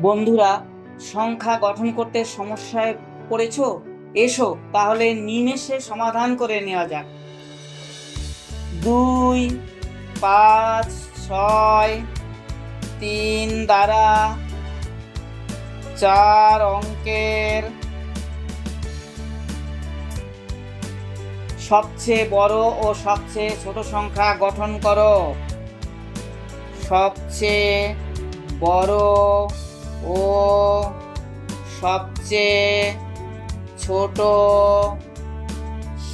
বন্ধুরা, সংখ্যা গঠন করতে সমস্যায় পড়েছো? এসো, তাহলে নিমেষে সমাধান করে নেওয়া যাক। দুই, পাঁচ, ছয়, তিন দ্বারা চার অঙ্কের সবচেয়ে বড় ও সবচেয়ে ছোট সংখ্যা গঠন করো। সবচেয়ে বড় ও সবচেয়ে ছোট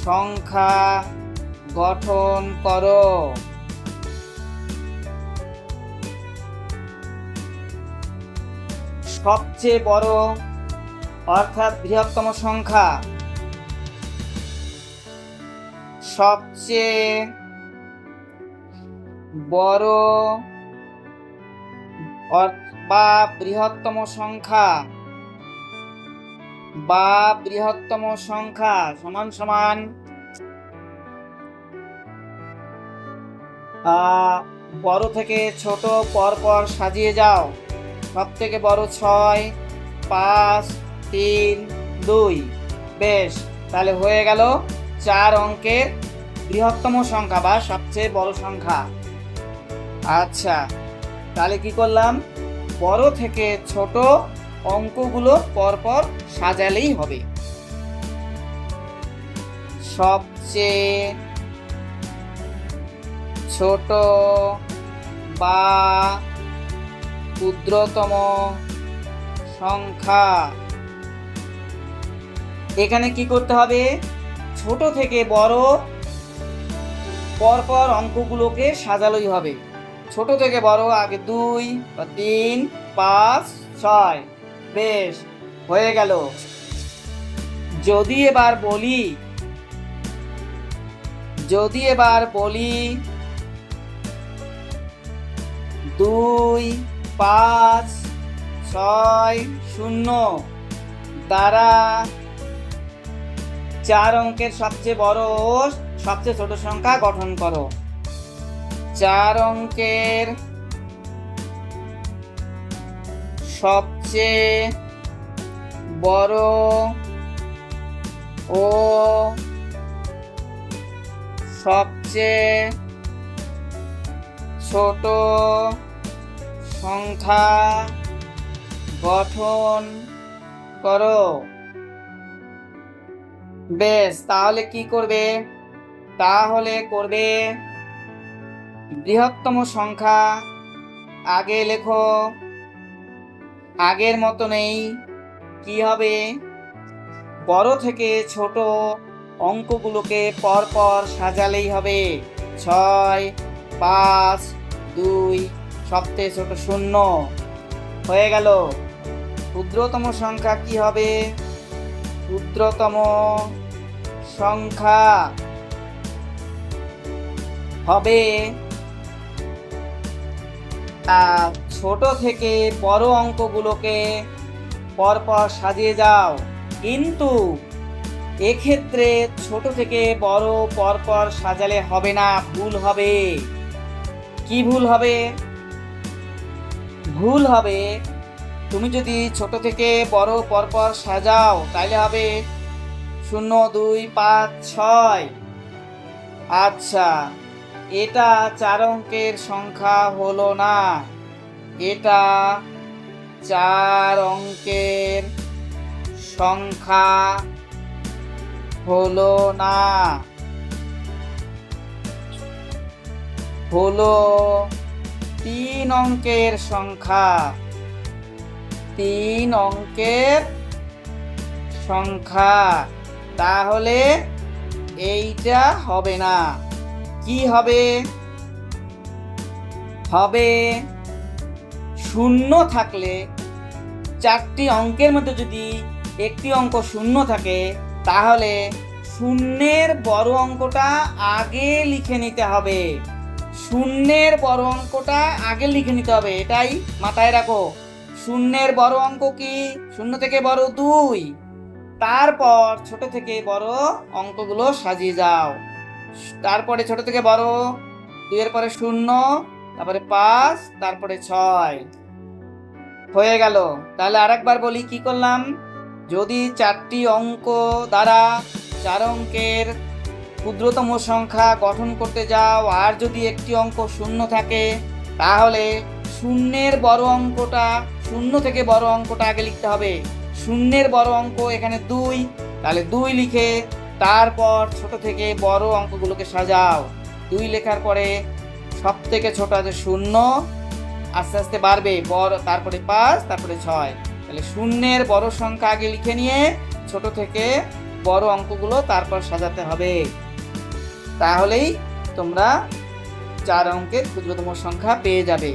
সংখ্যা গঠন করো। সবচেয়ে বড় অর্থাৎ বৃহত্তম সংখ্যা। সবচেয়ে বড় বা বৃহত্তম সংখ্যা। বা বৃহত্তম সংখ্যা সমান সমান বড় থেকে ছোট পর পর সাজিয়ে যাও। সব থেকে বড় ছয়, পাঁচ, তিন, দুই। বেশ, তাহলে হয়ে গেল চার অঙ্কের বৃহত্তম সংখ্যা বা সবচেয়ে বড় সংখ্যা। আচ্ছা। তাহলে কি করলাম? বড় থেকে ছোট অঙ্কগুলো পরপর সাজালেই হবে। সবচেয়ে ছোট বা ক্ষুদ্রতম সংখ্যা। এখানে কি করতে হবে? ছোট থেকে বড় পরপর অঙ্কগুলোকে সাজালোই হবে। ছোট থেকে বড়, আগে দুই বা তিন, পাঁচ, ছয়। বেশ, হয়ে গেল। যদি এবার বলি, যদি এবার বলি, দুই, পাঁচ, ছয়, শূন্য, দ্বারা চার অঙ্কের সবচেয়ে বড় ও সবচেয়ে ছোট সংখ্যা গঠন করো। চার অঙ্কের সবচেয়ে বড় ও সবচেয়ে ছোট সংখ্যা গঠন করো। বেশ, তাহলে কি করবে? তাহলে করবে বৃহত্তম সংখ্যা। আগে লেখো, আগের মতো নেই, কি হবে? বড় থেকে ছোট অঙ্কগুলোকে পরপর সাজালেই হবে। ছয়, পাঁচ, দুই সবচেয়ে ছোট শূন্য। হয়ে গেল। ক্ষুদ্রতম সংখ্যা কি হবে? ক্ষুদ্রতম সংখ্যা হবে ছোট থেকে বড় অঙ্কগুলোকে পরপর সাজিয়ে যাও। কিন্তু এক্ষেত্রে ছোট থেকে বড় পরপর সাজালে হবে না, ভুল হবে। কি ভুল হবে? ভুল হবে, তুমি যদি ছোট থেকে বড় পরপর সাজাও, তাইলে হবে শূন্য, দুই, পাঁচ, ছয়। আচ্ছা। এটা চার অঙ্কের সংখ্যা হলো না। এটা চার অঙ্কের সংখ্যা হলো না। হলো তিন অঙ্কের সংখ্যা। তিন অঙ্কের সংখ্যা। তাহলে এইটা হবে না। কি হবে? হবে শূন্য থাকলে চারটি অঙ্কের মধ্যে যদি একটি অঙ্ক শূন্য থাকে, তাহলে শূন্যের বড় অঙ্কটা আগে লিখে নিতে হবে। শূন্যের বড় অঙ্কটা আগে লিখে নিতে হবে, এটাই মাথায় রাখো। শূন্যের বড় অঙ্ক কি? শূন্য থেকে বড় দুই। তারপর ছোট থেকে বড় অঙ্কগুলো সাজিয়ে যাও। তারপরে ছোট থেকে বড়, দুইয়ের পরে শূন্য, তারপরে পাঁচ, তারপরে ছয়। হয়ে গেল। তাহলে আরেকবার বলি, কি করলাম? যদি চারটি অঙ্ক দ্বারা চার অঙ্কের ক্ষুদ্রতম সংখ্যা গঠন করতে যাও, আর যদি একটি অঙ্ক শূন্য থাকে, তাহলে শূন্যের বড় অঙ্কটা, শূন্য থেকে বড় অঙ্কটা আগে লিখতে হবে। শূন্যের বড় অঙ্ক এখানে দুই, তাহলে দুই লিখে তারপর ছোট থেকে বড় অঙ্কগুলোকে সাজাও। দুই লেখার পরে সব থেকে ছোট আছে শূন্য, আস্তে আস্তে বাড়বে। বড়, তারপরে পাঁচ, তারপরে ছয়। তাহলে শূন্যের বড় সংখ্যা আগে লিখে নিয়ে ছোট থেকে বড় অঙ্কগুলো তারপর সাজাতে হবে। তাহলেই তোমরা চার অঙ্কের ক্ষুদ্রতম সংখ্যা পেয়ে যাবে।